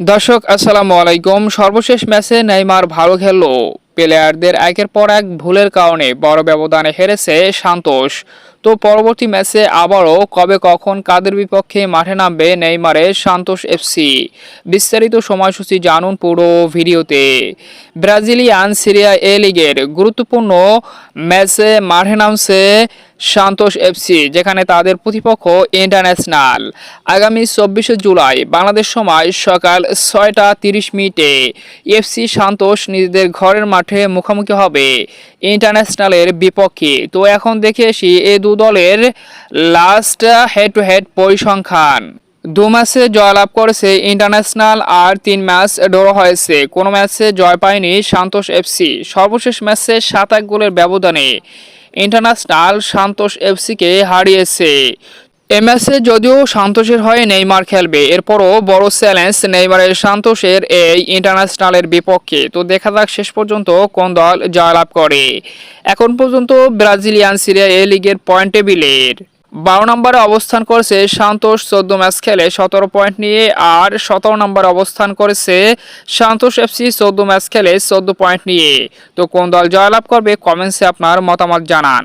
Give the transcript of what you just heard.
দর্শক আসসালামু আলাইকুম। সর্বশেষ ম্যাচে নেইমার ভালো খেললো। প্লেয়ারদের একের পর এক ভুলের কারণে বড় ব্যবধানে হেরেছে সান্তোষ। তো পরবর্তী ম্যাচে আবারও কবে কখন কাদের বিপক্ষে মাঠে নামবে নেইমারের সান্তোষ এফসি বিস্তারিত সময়সূচি জানুন পুরো ভিডিওতে। ব্রাজিলিয়ান সিরিয়া এ লিগের গুরুত্বপূর্ণ ম্যাচে মাঠে নামছে সান্তোষ এফসি যেখানে তাদের প্রতিপক্ষ ইন্টারন্যাশনাল। আগামী চব্বিশে জুলাই, বাংলাদেশ সময় সকাল ছয়টা তিরিশ মিনিটে এফসি সান্তোষ নিজেদের ঘরের মাঠে মুখোমুখি হবে ইন্টারন্যাশনালের বিপক্ষে। তো এখন দেখে আসি এই দু দলের লাস্ট হেড টু হেড পরিসংখ্যান। দু ম্যাচে জয়লাভ করেছে ইন্টারন্যাশনাল আর তিন ম্যাচ ড্র হয়েছে। কোনো ম্যাচে জয় পায়নি সান্তোষ এফসি সর্বশেষ ম্যাচে সাত এক গোলের ব্যবধানে ইন্টারন্যাশনাল সান্তোষ এফসিকে হারিয়েছে। এ ম্যাচে যদিও সান্তোষের হয়ে নেইমার খেলবে, এরপরও বড় চ্যালেঞ্জ নেইমারের সান্তোষের এই ইন্টারন্যাশনালের বিপক্ষে। তো দেখা যাক শেষ পর্যন্ত কোন দল জয়লাভ করে। এখন পর্যন্ত ব্রাজিলিয়ান সিরিয়া এ লিগের পয়েন্ট টেবিলের বারো নম্বরে অবস্থান করেছে সান্তোষ চোদ্দ ম্যাচ খেলে সতেরো পয়েন্ট নিয়ে, আর সতেরো নম্বরে অবস্থান করেছে সান্তোষ এফসি চোদ্দ ম্যাচ খেলে চোদ্দ পয়েন্ট নিয়ে। তো কোন দল জয়লাভ করবে কমেন্টসে আপনার মতামত জানান।